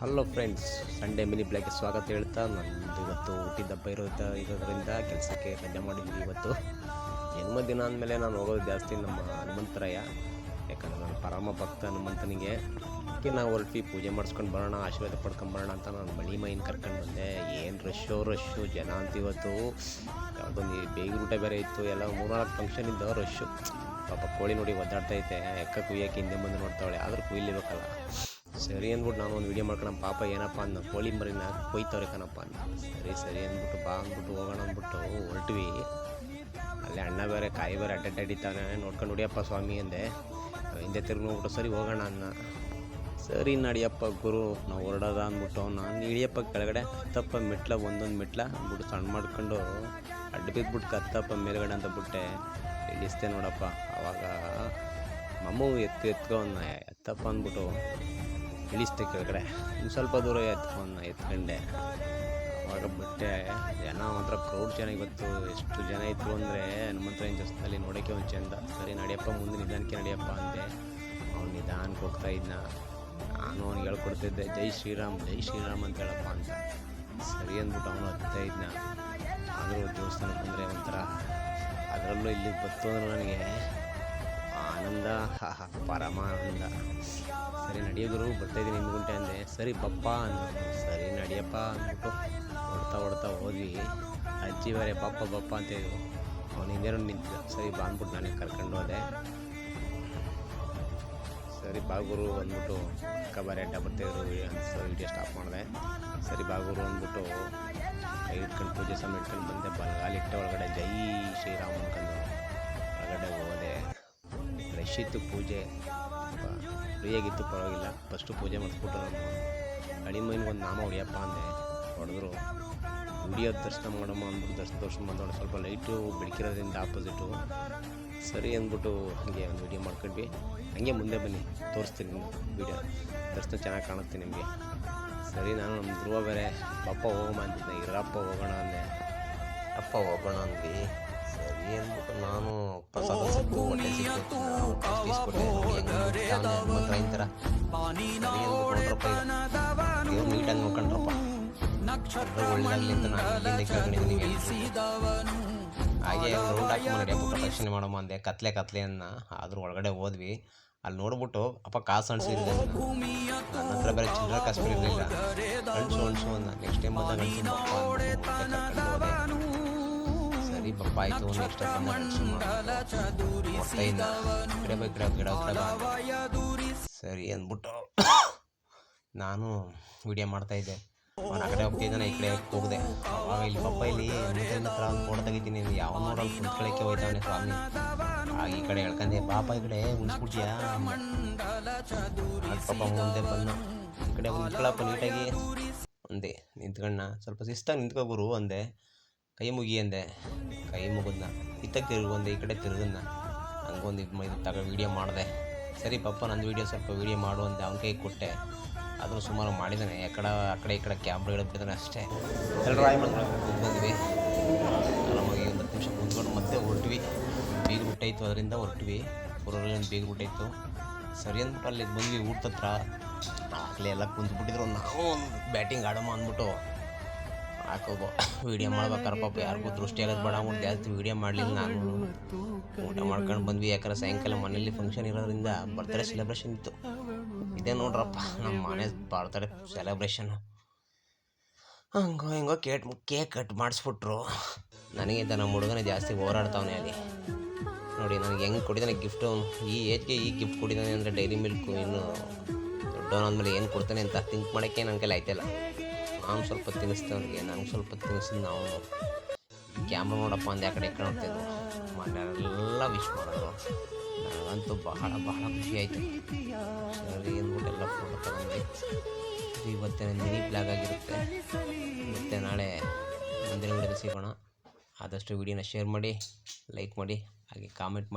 Hello friends Sunday mini ಬ್ಲಾಗ್ಗೆ ಸ್ವಾಗತ ಹೇಳ್ತಾ ನಂದು ಇವತ್ತು ಹುಟ್ಟಿದ ಹಬ್ಬ ಇರೋದ ಇರೋದ್ರಿಂದ ಕೆಲಸಕ್ಕೆ ರಜೆ ಮಾಡಿದ್ವಿ ಇವತ್ತು. ಜನ್ಮದಿನ ಅಂದಮೇಲೆ ನಾನು ಹೋಗೋದು ಜಾಸ್ತಿ ನಮ್ಮ ಹನುಮಂತರಾಯ ಯಾಕಂದ್ರೆ ನಾನು ಪರಮ ಭಕ್ತ ಹನುಮಂತನಿಗೆ. ಅದಕ್ಕೆ ನಾವು ಹೊರಟಿ ಪೂಜೆ ಮಾಡಿಸ್ಕೊಂಡು ಬರೋಣ, ಆಶೀರ್ವಾದ ಪಡ್ಕೊಂಡು ಬರೋಣ ಅಂತ ನಾನು ಮಳಿ ಮೈನ್ ಕರ್ಕೊಂಡು ಬಂದೆ. ಏನು ರಶ್ಶೋ ರಶ್ಶು ಜನ ಅಂತ ಇವತ್ತು. ಯಾವುದೊಂದು ಬೇಗ ಊಟ ಬೇರೆ ಇತ್ತು, ಎಲ್ಲ ಮೂರ್ನಾಲ್ಕು ಫಂಕ್ಷನ್ ಇದ್ದವು ರಶ್ಶು ಪಾಪ ಕೋಳಿ ನೋಡಿ ಒದ್ದಾಡ್ತೈತೆ ಎಕ್ಕ ಕುಯ್ಯಕ್ಕೆ ಹಿಂದೆ ಮುಂದೆ ನೋಡ್ತಾವಳೆ. ಆದರೂ ಕುಯ್ಲಿಬೇಕಲ್ಲ ಸರಿ ಅಂದ್ಬಿಟ್ಟು ನಾನು ಒಂದು ವಿಡಿಯೋ ಮಾಡ್ಕೊಂಡು ನಮ್ಮ ಪಾಪ ಏನಪ್ಪ ಅಂದ, ಕೋಳಿ ಮರಿನ ಕೊಯ್ತವ್ರೆ ಕಣಪ್ಪ ಅಂದ. ಸರಿ ಸರಿ ಅಂದ್ಬಿಟ್ಟು ಬಾ ಅಂದ್ಬಿಟ್ಟು ಹೋಗೋಣ ಅಂದ್ಬಿಟ್ಟು ಹೊರಟ್ವಿ. ಅಲ್ಲಿ ಅಣ್ಣ ಬೇರೆ ಕಾಯಿ ಬೇರೆ ಅಡ್ಡಡ್ಡ ಹಿಡಿತಾನೆ ನೋಡ್ಕೊಂಡು ಹೊಡಿಯಪ್ಪ ಸ್ವಾಮಿ ಅಂದೆ. ಹಿಂದೆ ತಿರುಗಿ ನೋಡ್ಬಿಟ್ಟು ಸರಿ ಹೋಗೋಣ ಅನ್ನ. ಸರಿ ನಡಿಯಪ್ಪ ಗುರು, ನಾವು ಹೊರಡೋದ ಅಂದ್ಬಿಟ್ಟು ನಾನು ಇಳಿಯಪ್ಪ ಕೆಳಗಡೆ, ಹತ್ತಪ್ಪ ಮೆಟ್ಲ, ಒಂದೊಂದು ಮೆಟ್ಲ ಅಂದ್ಬಿಟ್ಟು ಸಣ್ಣ ಮಾಡ್ಕೊಂಡು ಅಡ್ಡ ಬಿದ್ಬಿಟ್ಟು ಕತ್ತಪ್ಪ ಮೇಲ್ಗಡೆ ಅಂತ ಬಿಟ್ಟೆ. ಇಳಿಸ್ತೆ ನೋಡಪ್ಪ. ಅವಾಗ ಮಮ್ಮು ಎತ್ತು ಅನ್ನ, ಎತ್ತಪ್ಪ ಅಂದ್ಬಿಟ್ಟು. ಇಳಿಸ್ತೆ ಕೆಳಗಡೆ ಸ್ವಲ್ಪ ದೂರ ಎತ್ಕೊಂಡು, ಎತ್ಕೊಂಡೆ. ಅವಾಗ ಬಿಟ್ಟೆ. ಜನ ಮಾತ್ರ ಕ್ರೌಡ್ ಜನ ಇವತ್ತು. ಎಷ್ಟು ಜನ ಇದ್ರು ಅಂದರೆ ಹನುಮಂತರಾಯನ ದೇವಸ್ಥಾನದಲ್ಲಿ ನೋಡೋಕ್ಕೆ ಒಂದು ಚೆಂದ. ಸರಿ, ನಡೆಯಪ್ಪ ಮುಂದೆ ನಿಧಾನಕ್ಕೆ ನಡೆಯಪ್ಪ ಅಂದೆ. ಅವ್ನು ನಿಧಾನಕ್ಕೆ ಹೋಗ್ತಾ ಇದ್ನ. ನಾನು ಅವ್ನಿಗೆ ಹೇಳ್ಕೊಡ್ತಿದ್ದೆ, ಜೈ ಶ್ರೀರಾಮ್ ಜೈ ಶ್ರೀರಾಮ್ ಅಂತ ಹೇಳಪ್ಪ ಅಂತ. ಸರಿ ಅಂದ್ಬಿಟ್ಟು ಅವನು ಹತ್ತಾ ಇದ್ನ. ಆದರೂ ದೇವಸ್ಥಾನಕ್ಕೆ ಬಂದರೆ ಒಂಥರ ಅದರಲ್ಲೂ ಇಲ್ಲಿ ಬತ್ತು ಅಂದ್ರೆ ನನಗೆ ಆನಂದ. ಹಾ ಪರಮ ಆನಂದ ಸರಿ ನಡೆಯೋದ್ರು ಬರ್ತಾಯಿದ್ದೀನಿ ನಿಮ್ಗೆ ಗುಂಟೆ ಅಂದೆ. ಸರಿ ಪಪ್ಪ ಅಂದ ಸರಿ, ನಡಿಯಪ್ಪ ಅಂದ್ಬಿಟ್ಟು ಹೊಡ್ತಾ ಹೊಡ್ತಾ ಹೋದ್ವಿ. ಅಜ್ಜಿ ಬರೇ, ಪಪ್ಪ, ಬಪ್ಪ ಅಂತ ಹೇಳಿದ್ರು ಅವನು ನಿಂತಿದ್ದ. ಸರಿ, ಬಾ ಅಂದ್ಬಿಟ್ಟು ನಾನೇ ಕರ್ಕೊಂಡು ಹೋದೆ. ಸರಿ ಬಾಗುರು ಅಂದ್ಬಿಟ್ಟು ಬಾರಿ ಅಡ್ಡ ಬರ್ತಾಯಿದ್ರು ಅಂತ ವಿಡಿಯೋ ಸ್ಟಾಪ್ ಮಾಡಿದೆ. ಸರಿ ಬಾಗುರು ಅಂದ್ಬಿಟ್ಟು ಕೈ ಇಟ್ಕೊಂಡು ಪೂಜೆ ಸಮಯ ಇಟ್ಕೊಂಡು ಬಂದೆ. ಬಲಗಾಲಿಟ್ಟ ಒಳಗಡೆ. ಜೈ ಶ್ರೀರಾಮ್ ಅನ್ಕೊಂಡು ರಶ್ ಇತ್ತು ಪೂಜೆ ಫ್ರೀಯಾಗಿತ್ತು ಪರವಾಗಿಲ್ಲ. ಫಸ್ಟು ಪೂಜೆ ಮಾಡಿಸ್ಬಿಟ್ಟು ನಾನು ಅಡಿಮೈನ್ಗೆ ಒಂದು ನಾಮ ಹೊಡಿಯಪ್ಪ ಅಂದೆ. ಹೊಡೆದ್ರು. ವಿಡಿಯೋ ದರ್ಶನ ಮಾಡಮ್ಮ ಅಂದ್ಬಿಟ್ಟು ದರ್ಶನ ದರ್ಶನ ಬಂದೋಣ ಸ್ವಲ್ಪ ಲೈಟು ಬೆಳಕಿರೋದ್ರಿಂದ ಆಪೋಸಿಟು ಸರಿ ಅಂದ್ಬಿಟ್ಟು ಹಾಗೆ ಒಂದು ವಿಡಿಯೋ ಮಾಡ್ಕೊಂಡ್ವಿ. ಹಾಗೆ ಮುಂದೆ ಬನ್ನಿ. ತೋರಿಸ್ತೀನಿ ವಿಡಿಯೋ ದರ್ಶನ ಚೆನ್ನಾಗಿ ಕಾಣುತ್ತೆ ನಿಮಗೆ. ಸರಿ, ನಾನು ನಮ್ಮ ಧ್ರುವ ಬೇರೆ. ಪಪ್ಪ ಹೋಗಮ್ಮ ಅಂತಿದ್ದೆ. ಇರಪ್ಪ ಹೋಗೋಣ ಅಂದೆ. ಅಪ್ಪ ಹೋಗೋಣ ಅಂದ್ವಿ. ನಾನು ಮಾಡಮ್ಮ ಅಂದೆ ಕತ್ಲೆ ಕತ್ಲೆ ಅನ್ನ ಆದ್ರೂ ಒಳಗಡೆ ಹೋದ್ವಿ ಅಲ್ಲಿ ನೋಡ್ಬಿಟ್ಟು ಅಪ್ಪ ಕಾಸು ಅಣಿಸಿದ್ರೆ ನನ್ನ ಬೇರೆ ಚಿಲ್ಲರೆ ನೆಕ್ಸ್ಟ್ ಟೈಮ್ ಅಣಿಸು ಪಪ್ಪ ನೆಕ್ಸ್ಟ್ ಸರಿ ಅಂದ್ಬಿಟ್ಟು ನಾನು ವಿಡಿಯೋ ಮಾಡ್ತಾ ಇದ್ದೆ. ಆ ಕಡೆ ಹೋಗ್ತಿದ್ದಾನೆ ಈ ಕಡೆ ಹೋಗಿದೆ. ಇಲ್ಲಿ ಪಪ್ಪ ಇಲ್ಲಿ ಹತ್ರ ಫೋಟೋ ತೆಗಿತೀನಿ. ಯಾವ ನೋಡಲ್ಲಿ ಕುಂತ್ಕೊಳ್ಳೋಕ್ಕೆ ಹೋಯ್ತಾವನೆ ಸ್ವಾಮಿ. ಆಗ ಈ ಕಡೆ ಹೇಳ್ಕೊಂಡೆ ಪಾಪ ಈ ಕಡೆ ಉಳಿಸ್ಬಿಡ್ತೀಯಾ ಪಾಪ ಮುಂದೆ ಬಂದು, ಈ ಕಡೆ ನಿಂತ್ಕೊಳ್ಳಪ್ಪ ನೀಟಾಗಿ. ಅಂದೆ, ನಿಂತ್ಕಣ್ಣ, ಸ್ವಲ್ಪ ಶಿಸ್ತಾಗಿ ನಿಂತ್ಕೊಬರು ಅಂದೆ. ಕೈ ಮುಗಿ ಅಂದೆ. ಕೈ ಮುಗಿದ್ನ. ಇತ್ತ ತಿರುಗು ಅಂದೆ ಈ ಕಡೆ ತಿರುಗಿದ್ನ. ಹಂಗೊಂದು ಇದು ಇದು ತಗೋ ವೀಡಿಯೋ ಮಾಡಿದೆ. ಸರಿ ಪಪ್ಪ ನಂದು ವೀಡಿಯೋ ಸ್ವಲ್ಪ ವೀಡಿಯೋ ಮಾಡು ಅಂತ ಅವನ ಕೈ ಕೊಟ್ಟೆ. ಆದರೂ ಸುಮಾರು ಮಾಡಿದ್ದಾನೆ ಯಾಕಡೆ ಆ ಕಡೆ ಈ ಕಡೆ ಕ್ಯಾಮ್ರಾ ಇಡ್ಬಿಟ್ಟಿದ್ದಾನೆ ಅಷ್ಟೇ. ಎಲ್ಲರೂ ಬಂದ್ವಿ. ಆರಾಮಾಗಿ ಒಂದು ಹತ್ತು ನಿಮಿಷ ಕುಂತ್ಕೊಂಡು ಮತ್ತೆ ಹೊರಟ್ವಿ. ಬೀಗ ಬಿಟ್ಟಾಯ್ತು ಅದರಿಂದ ಹೊರಟ್ವಿ. ಊರಲ್ಲಿ ಬೀಗ ಬಿಟ್ಟಾಯ್ತು ಸರಿ ಅಂದ್ಬಿಟ್ಟು ಅಲ್ಲಿ ಬಂದ್ವಿ ಊಟ ಹತ್ರ ಆಗಲೇ ಎಲ್ಲ ಕುಂತ್ಬಿಟ್ಟಿದ್ರು. ನಾವು ಬ್ಯಾಟಿಂಗ್ ಆಡೋಮ ಅಂದ್ಬಿಟ್ಟು. ಹಾಕೋಬ ವೀಡಿಯೋ ಮಾಡ್ಬೇಕಾರೆ ಪಾಪ ಯಾರಿಗೂ ದೃಷ್ಟಿ ಆಗೋದು ಬೇಡ. ಅಂದ್ಬಿಟ್ಟು ಜಾಸ್ತಿ ವೀಡಿಯೋ ಮಾಡಲಿಲ್ಲ ನಾನು. ಊಟ ಮಾಡ್ಕೊಂಡು ಬಂದ್ವಿ. ಯಾಕಂದ್ರೆ ಸಾಯಂಕಾಲ ಮನೇಲಿ ಫಂಕ್ಷನ್ ಇರೋದ್ರಿಂದ ಬರ್ತ್ಡೇ ಸೆಲೆಬ್ರೇಷನ್ ಇತ್ತು. ಇದೇ ನೋಡ್ರಪ್ಪ ನಮ್ಮ ಮನೆ ಬರ್ತ್ಡೇ ಸೆಲೆಬ್ರೇಷನ್ ಹಂಗೋ, ಹಿಂಗೋ ಕೇಟ್ ಕೇಕ್ ಕಟ್ ಮಾಡಿಸ್ಬಿಟ್ರು. ನನಗಿಂತ ನಮ್ಮ ಹುಡುಗನೇ ಜಾಸ್ತಿ ಹೋರಾಡ್ತಾವನೆ ಅಲ್ಲಿ. ನೋಡಿ, ನನಗೆ ಹೆಂಗೆ ಕೊಟ್ಟಿದ್ದಾನೆ ಗಿಫ್ಟ್ ಈ ಏಜ್ಗೆ ಈ ಗಿಫ್ಟ್ ಕೊಟ್ಟಿದ್ದಾನೆ ಅಂದರೆ ಡೈರಿ ಮಿಲ್ಕು ಇನ್ನು ದೊಡ್ಡವನಾದ್ಮೇಲೆ ಏನು ಕೊಡ್ತಾನೆ ಅಂತ ಥಿಂಕ್ ಮಾಡೋಕ್ಕೆ ನನ್ನ ಕೈಲಿ ಆಯ್ತಲ್ಲ. ನಾನು ಸ್ವಲ್ಪ ಅವನಿಗೆ ನನಗೆ ಸ್ವಲ್ಪ ತಿನ್ನಿಸಿದ್ ನಾವು. ಕ್ಯಾಮ್ರಾ ನೋಡಪ್ಪ ಒಂದು ಆ ಕಡೆ ಕಡೆ ನೋಡ್ತಿದ್ವು ವಿಶ್ ಮಾಡೋರು ನನಗಂತೂ ಬಹಳ ಬಹಳ ಖುಷಿ ಆಯಿತು. ಅಂದ್ಬಿಟ್ಟು ಎಲ್ಲ ಫೋಟೋ ತಗೊಂಡೆ. ಇವತ್ತಿನ ಮಿನಿ ಬ್ಲಾಗ್ ಆಗಿರುತ್ತೆ. ಮತ್ತು ನಾಳೆ ಮುಂದಿನ ವಿಡಿಯೋದಲ್ಲಿ ಸಿಗೋಣ. ಆದಷ್ಟು ವಿಡಿಯೋನ ಶೇರ್ ಮಾಡಿ ಲೈಕ್ ಮಾಡಿ, ಹಾಗೆ ಕಾಮೆಂಟ್ ಮಾಡಿ.